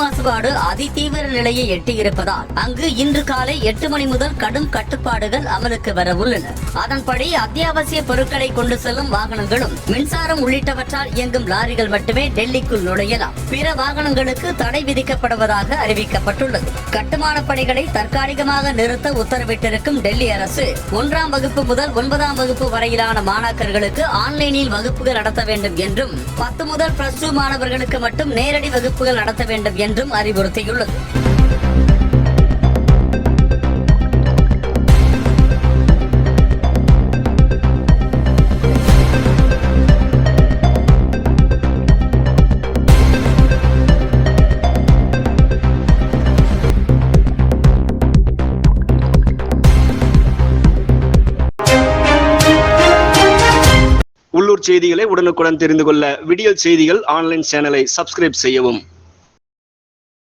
olmaz. மாசுபாடு அதிதீவிர நிலையை எட்டியிருப்பதால் அங்கு இன்று காலை எட்டு மணி முதல் கடும் கட்டுப்பாடுகள் அமலுக்கு வர உள்ளன அதன்படி அத்தியாவசிய பொருட்களை கொண்டு செல்லும் வாகனங்களும் மின்சாரம் உள்ளிட்டவற்றால் இயங்கும் லாரிகள் மட்டுமே டெல்லிக்குள் நுழையலாம். பிற வாகனங்களுக்கு தடை விதிக்கப்படுவதாக அறிவிக்கப்பட்டுள்ளது. கட்டுமான பணிகளை தற்காலிகமாக நிறுத்த உத்தரவிட்டிருக்கும் டெல்லி அரசு ஒன்றாம் வகுப்பு முதல் ஒன்பதாம் வகுப்பு வரையிலான மாணாக்கர்களுக்கு ஆன்லைனில் வகுப்புகள் நடத்த வேண்டும் என்றும் பத்து முதல் பிளஸ் டூ மாணவர்களுக்கு மட்டும் நேரடி வகுப்புகள் நடத்த வேண்டும் என்றும் என்றும் அறிவுறுத்தியுள்ளது. உள்ளூர் செய்திகளை உடனுக்குடன் தெரிந்து கொள்ள விடியல் செய்திகள் ஆன்லைன் சேனலை சப்ஸ்கிரைப் செய்யவும்.